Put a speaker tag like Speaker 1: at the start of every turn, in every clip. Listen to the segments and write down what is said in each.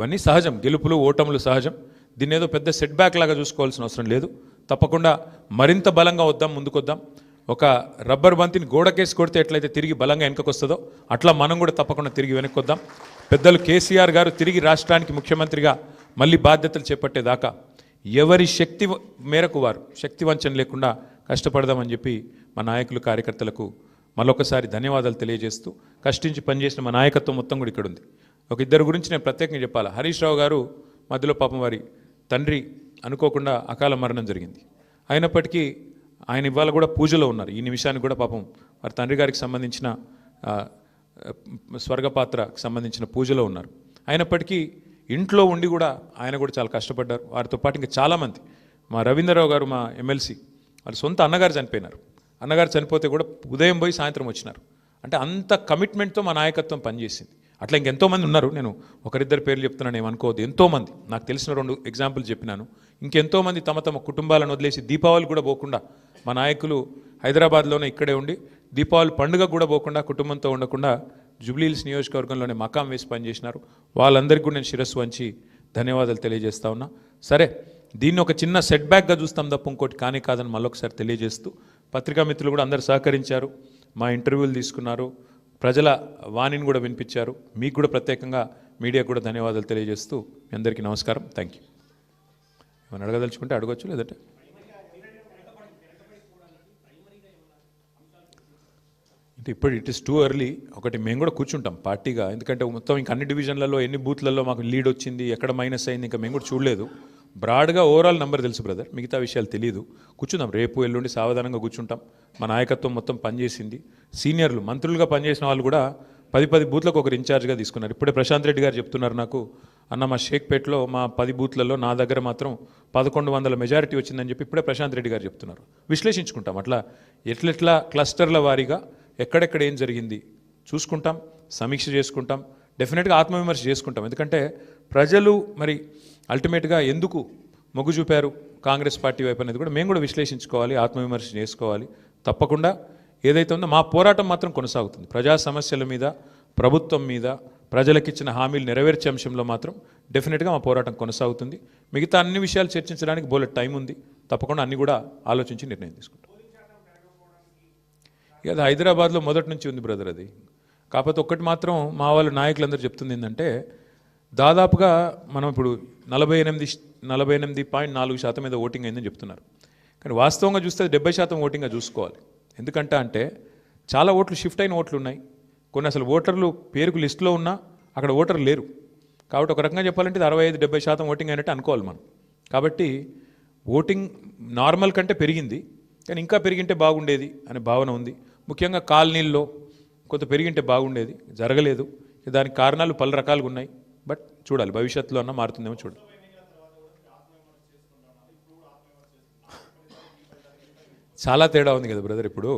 Speaker 1: ఇవన్నీ సహజం. గెలుపులు ఓటములు సహజం. దీన్ని ఏదో పెద్ద సెట్ బ్యాక్ లాగా చూసుకోవాల్సిన అవసరం లేదు. తప్పకుండా మరింత బలంగా వద్దాం ముందుకొద్దాం. ఒక రబ్బర్ బంతిని గోడకేసి కొడితే ఎట్లయితే తిరిగి బలంగా వెనకకు వస్తుందో అట్లా మనం కూడా తప్పకుండా తిరిగి వెనక్కి వద్దాం పెద్దలు కేసీఆర్ గారు తిరిగి రాష్ట్రానికి ముఖ్యమంత్రిగా మళ్ళీ బాధ్యతలు చేపట్టేదాకా ఎవరి శక్తి మేరకు వారు శక్తి వంచన లేకుండా కష్టపడదామని చెప్పి మా నాయకులు కార్యకర్తలకు మరొకసారి ధన్యవాదాలు తెలియజేస్తూ కష్టించి పనిచేసిన మా నాయకత్వం మొత్తం కూడా ఇక్కడ ఉంది ఒక ఇద్దరు గురించి నేను ప్రత్యేకంగా చెప్పాలి? హరీష్ రావు గారు మధ్యలో పాపం వారి తండ్రి అనుకోకుండా అకాల మరణం జరిగింది. అయినప్పటికీ ఆయన ఇవాళ కూడా పూజలో ఉన్నారు. ఈ నిమిషానికి కూడా పాపం వారి తండ్రి గారికి సంబంధించిన స్వర్గపాత్రకు సంబంధించిన పూజలో ఉన్నారు. అయినప్పటికీ ఇంట్లో ఉండి కూడా ఆయన కూడా చాలా కష్టపడ్డారు. వారితో పాటు ఇంకా చాలామంది. మా రవీంద్రరావు గారు మా ఎమ్మెల్సీ వాళ్ళ సొంత అన్నగారు చనిపోయినారు. అన్నగారు చనిపోతే కూడా ఉదయం పోయి సాయంత్రం వచ్చినారు. అంటే అంత కమిట్మెంట్తో మా నాయకత్వం పనిచేసింది. అట్లా ఇంకెంతోమంది ఉన్నారు. నేను ఒకరిద్దరు పేర్లు చెప్తున్నాను ఏమనుకోవద్దు ఎంతోమంది నాకు తెలిసిన రెండు ఎగ్జాంపుల్ చెప్పినాను. ఇంకెంతోమంది తమ తమ కుటుంబాలను వదిలేసి దీపావళి కూడా పోకుండా మా నాయకులు హైదరాబాద్లోనే ఇక్కడే ఉండి దీపావళి పండుగ కూడా పోకుండా కుటుంబంతో ఉండకుండా జూబ్లీహిల్స్ నియోజకవర్గంలోనే మకాం వేసి పనిచేసినారు. వాళ్ళందరికీ కూడా నేను శిరస్సు వంచి ధన్యవాదాలు తెలియజేస్తా ఉన్నా. సరే దీన్ని ఒక చిన్న సెట్ బ్యాక్గా చూస్తాం తప్ప ఇంకోటి కానీ కాదని మళ్ళొకసారి తెలియజేస్తూ పత్రికా మిత్రులు కూడా అందరు సహకరించారు. మా ఇంటర్వ్యూలు తీసుకున్నారు. ప్రజల వాణిని కూడా వినిపించారు. మీకు కూడా ప్రత్యేకంగా మీడియాకు కూడా ధన్యవాదాలు తెలియజేస్తూ మీ అందరికీ నమస్కారం. థ్యాంక్ యూ ఏమైనా అడగదలుచుకుంటే అడగచ్చు లేదంటే? అంటే ఇప్పుడు ఇట్ ఇస్ టూ ఎర్లీ ఒకటి మేము కూడా కూర్చుంటాం పార్టీగా. ఎందుకంటే మొత్తం ఇంక అన్ని డివిజన్లలో ఎన్ని బూత్లలో మాకు లీడ్ వచ్చింది ఎక్కడ మైనస్ అయింది ఇంకా మేము కూడా చూడలేదు. బ్రాడ్గా ఓవరాల్ నెంబర్ తెలుసు బ్రదర్. మిగతా విషయాలు తెలియదు కూర్చుందాం. రేపు ఎల్లుండి సావధానంగా కూర్చుంటాం. మా నాయకత్వం మొత్తం పనిచేసింది. సీనియర్లు మంత్రులుగా పనిచేసిన వాళ్ళు కూడా పది పది బూత్లకు ఒకరు ఇన్ఛార్జ్గా తీసుకున్నారు. ఇప్పుడే ప్రశాంత్ రెడ్డి గారు చెప్తున్నారు నాకు అన్న మా షేక్పేట్లో మా పది బూత్లలో నా దగ్గర మాత్రం పదకొండు వందల మెజారిటీ వచ్చిందని చెప్పి ఇప్పుడే ప్రశాంత్ రెడ్డి గారు చెప్తున్నారు. విశ్లేషించుకుంటాం. అట్లా ఎట్లెట్లా క్లస్టర్ల వారీగా ఎక్కడెక్కడ ఏం జరిగింది చూసుకుంటాం. సమీక్ష చేసుకుంటాం. డెఫినెట్గా ఆత్మవిమర్శ చేసుకుంటాం. ఎందుకంటే ప్రజలు మరి అల్టిమేట్గా ఎందుకు మొగ్గు చూపారు కాంగ్రెస్ పార్టీ వైపు అనేది కూడా మేము కూడా విశ్లేషించుకోవాలి ఆత్మవిమర్శ చేసుకోవాలి. తప్పకుండా ఏదైతే ఉందో మా పోరాటం మాత్రం కొనసాగుతుంది. ప్రజా సమస్యల మీద ప్రభుత్వం మీద ప్రజలకిచ్చిన హామీలు నెరవేర్చే అంశంలో మాత్రం డెఫినెట్గా మా పోరాటం కొనసాగుతుంది. మిగతా అన్ని విషయాలు చర్చించడానికి బోలెట్ టైం ఉంది. తప్పకుండా అన్ని కూడా ఆలోచించి నిర్ణయం తీసుకుంటాం. ఇక అది హైదరాబాద్లో మొదటి నుంచి ఉంది బ్రదర్ అది. కాకపోతే ఒక్కటి మాత్రం మా వాళ్ళ నాయకులందరూ చెప్తుంది ఏంటంటే దాదాపుగా మనం ఇప్పుడు నలభై ఎనిమిది నలభై ఎనిమిది పాయింట్ నాలుగు శాతం మీద ఓటింగ్ అయిందని చెప్తున్నారు. కానీ వాస్తవంగా చూస్తే డెబ్బై శాతం ఓటింగ్గా చూసుకోవాలి. ఎందుకంటే అంటే చాలా ఓట్లు షిఫ్ట్ అయిన ఓట్లు ఉన్నాయి. కొన్ని అసలు ఓటర్లు పేరుకు లిస్టులో ఉన్నా అక్కడ ఓటర్లు లేరు. కాబట్టి ఒక రకంగా చెప్పాలంటే ఇది అరవై ఐదు డెబ్బై శాతం ఓటింగ్ అయినట్టు అనుకోవాలి మనం. కాబట్టి ఓటింగ్ నార్మల్ కంటే పెరిగింది. కానీ ఇంకా పెరిగింటే బాగుండేది అనే భావన ఉంది. ముఖ్యంగా కాలనీల్లో కొంత పెరిగింటే బాగుండేది. జరగలేదు. దానికి కారణాలు పలు రకాలుగా ఉన్నాయి. బట్ చూడాలి భవిష్యత్తులో అన్న మారుతుందేమో చూడాలి. చాలా తేడా ఉంది కదా బ్రదర్ ఇప్పుడు.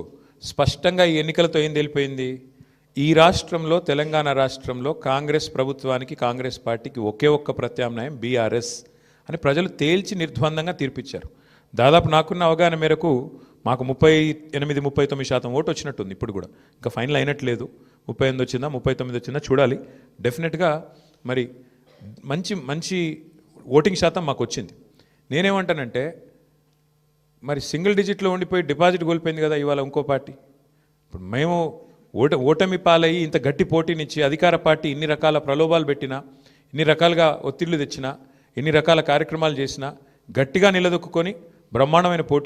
Speaker 1: స్పష్టంగా ఈ ఎన్నికలతో ఏం తెలిపోయింది? ఈ రాష్ట్రంలో తెలంగాణ రాష్ట్రంలో కాంగ్రెస్ ప్రభుత్వానికి కాంగ్రెస్ పార్టీకి ఒకే ఒక్క ప్రత్యామ్నాయం బీఆర్ఎస్ అని ప్రజలు తేల్చి నిర్ద్వందంగా తీర్పిచ్చారు. దాదాపు నాకున్న అవగాహన మేరకు మాకు ముప్పై ఎనిమిది ముప్పై తొమ్మిది శాతం ఓటు వచ్చినట్టుంది ఇప్పుడు కూడా. ఇంకా ఫైనల్ అయినట్లేదు. ముప్పై ఎనిమిది వచ్చిందా ముప్పై తొమ్మిది వచ్చిందా చూడాలి. డెఫినెట్గా మరి మంచి మంచి ఓటింగ్ శాతం మాకు వచ్చింది. నేనేమంటానంటే మరి సింగిల్ డిజిట్లో ఉండిపోయి డిపాజిట్ కోల్పోయింది కదా ఇవాళ ఇంకో పార్టీ. ఇప్పుడు మేము ఓట ఓటమి పాలయ్యి ఇంత గట్టి పోటీనిచ్చి అధికార పార్టీ ఇన్ని రకాల ప్రలోభాలు పెట్టినా ఇన్ని రకాలుగా ఒత్తిళ్ళు తెచ్చినా ఎన్ని రకాల కార్యక్రమాలు చేసినా గట్టిగా నిలదొక్కుని బ్రహ్మాండమైన పోటీ